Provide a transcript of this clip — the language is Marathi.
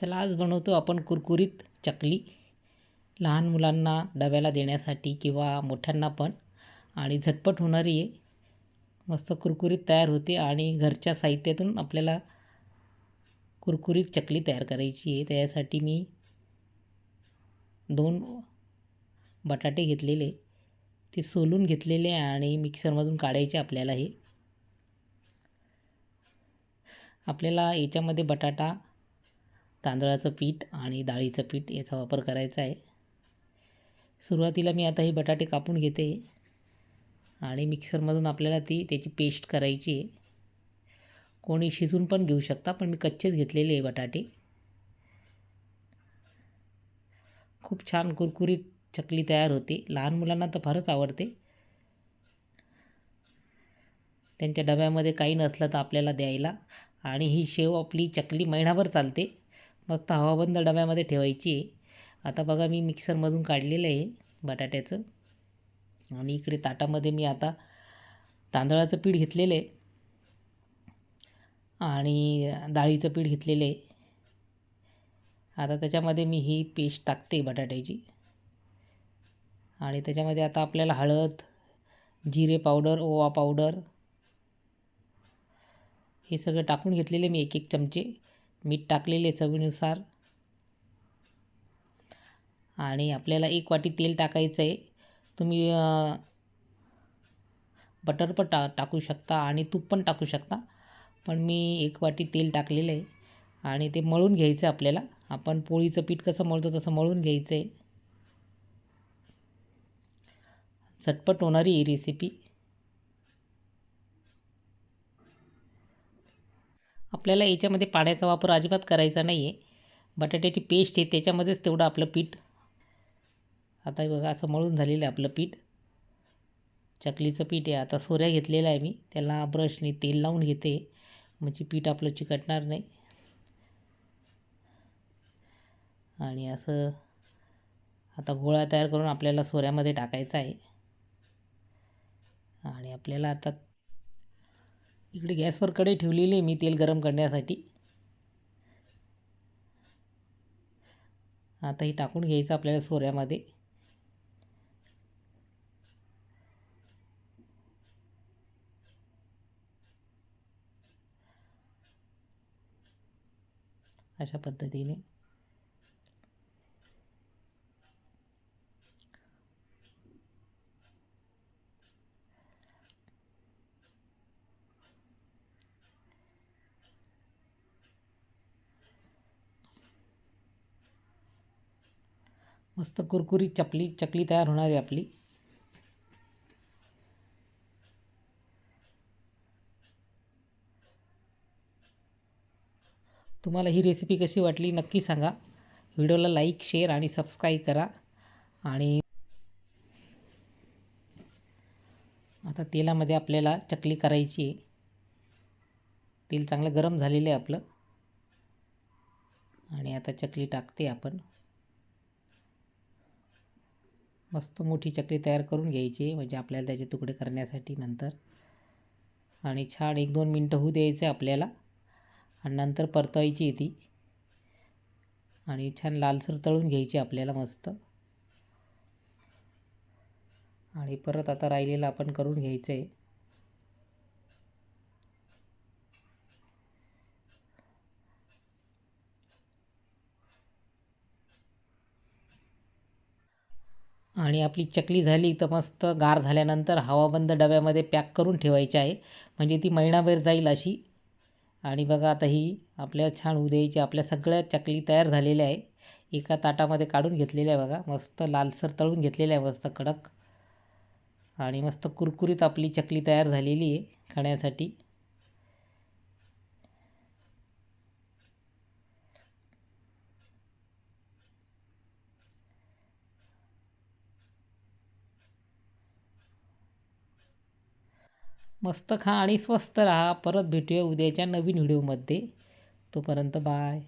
चला आज बनवतो आपण कुरकुरीत चकली. लहान मुलांना डब्याला देण्यासाठी किंवा मोठ्यांना पण. आणि झटपट होणारी आहे. मस्त कुरकुरीत तयार होते आणि घरच्या साहित्यातून आपल्याला कुरकुरीत चकली तयार करायची आहे. त्यासाठी मी दोन बटाटे घेतलेले. ते सोलून घेतलेले आणि मिक्सरमधून काढायचे आपल्याला हे आपल्याला याच्यामध्ये बटाटा तांदळाचं पीठ आणि डाळीचं पीठ याचा वापर करायचा आहे. सुरुवातीला मी आता हे बटाटे कापून घेते आणि मिक्सरमधून आपल्याला ती त्याची पेस्ट करायची आहे. कोणी शिजून पण घेऊ शकता पण मी कच्चेच घेतलेले आहे बटाटे. खूप छान कुरकुरीत चकली तयार होते. लहान मुलांना तर फारच आवडते. त्यांच्या डब्यामध्ये काही नसलं तर आपल्याला द्यायला. आणि ही शेव आपली चकली महिनाभर चालते. मस्त हवाबंद डब्यामध्ये ठेवायची आहे. आता बघा मी मिक्सरमधून काढलेलं आहे बटाट्याचं. आणि इकडे ताटामध्ये मी आता तांदळाचं पीठ घेतलेलं आहे. आणि डाळीचं पीठ घेतलेलं आहे. आता त्याच्यामध्ये मी ही पेस्ट टाकते बटाट्याची. आणि त्याच्यामध्ये आता आपल्याला हळद जिरे पावडर ओवा पावडर हे सगळं टाकून घेतलेले मी एक एक चमचे. मीठ टाकलेले चवीनुसार. आणि आपल्याला एक वाटी तेल टाकायचं आहे. तुम्ही बटर पण टा टाकू शकता आणि तूप पण टाकू शकता. पण मी एक वाटी तेल टाकलेलं आहे. आणि ते मळून घ्यायचं आहे आपल्याला. आपण पोळीचं पीठ कसं मळतो तसं मळून घ्यायचं आहे. झटपट होणारी ही रेसिपी आपल्याला याच्यामध्ये पाण्याचा वापर अजिबात करायचा नाही आहे बटाट्याची पेस्ट आहे त्याच्यामध्येच तेवढं आपलं पीठ. आता बघा असं मळून झालेलं आहे आपलं पीठ. चकलीचं पीठ आहे आता सोऱ्या घेतलेला आहे मी. त्याला ब्रशने तेल लावून घेते. म्हणजे पीठ आपलं चिकटणार नाही. आणि असं आता गोळा तयार करून आपल्याला सोऱ्यामध्ये टाकायचा आहे. आणि आपल्याला आता इकडे गॅसवर कढई ठेवलेली आहे मी तेल गरम करण्यासाठी. आता हे टाकून घ्यायचं आपल्याला सोऱ्यामध्ये. अशा पद्धतीने. मस्त कुरकुरीत चपली चकली तयार होणार आहे आपली. तुम्हाला ही रेसिपी कशी वाटली नक्की सांगा. व्हिडिओला लाईक शेअर आणि सबस्क्राईब करा. आणि आता तेलामध्ये आपल्याला चकली करायची आहे. तेल चांगलं गरम झालेलं आहे आपलं. आणि आता चकली टाकते आपण. मस्त मोठी चकली तयार करून घ्यायची म्हणजे आपल्याला त्याचे तुकडे करण्यासाठी नंतर. आणि छान एक दोन मिनटं होऊ द्यायचे आपल्याला. आणि नंतर परतवायची ती. आणि छान लालसर तळून घ्यायची आपल्याला मस्त. आणि परत आता राहिलेलं आपण करून घ्यायचं आहे आणि आपली चकली झाली तर मस्त गार झाल्यानंतर हवाबंद डब्यामध्ये पॅक करून ठेवायची आहे. म्हणजे ती महिनाभर जाईल अशी. आणि बघा आता ही आपल्या छान उद्याची आपल्या सगळ्या चकली तयार झालेल्या आहे. एका ताटामध्ये काढून घेतलेल्या आहे बघा. मस्त लालसर तळून घेतलेल्या आहे मस्त कडक. आणि मस्त कुरकुरीत आपली चकली तयार झालेली आहे खाण्यासाठी. मस्त खा आणि स्वस्त राहा. परत भेटूया उद्याच्या नवीन व्हिडिओमध्ये. तोपर्यंत बाय.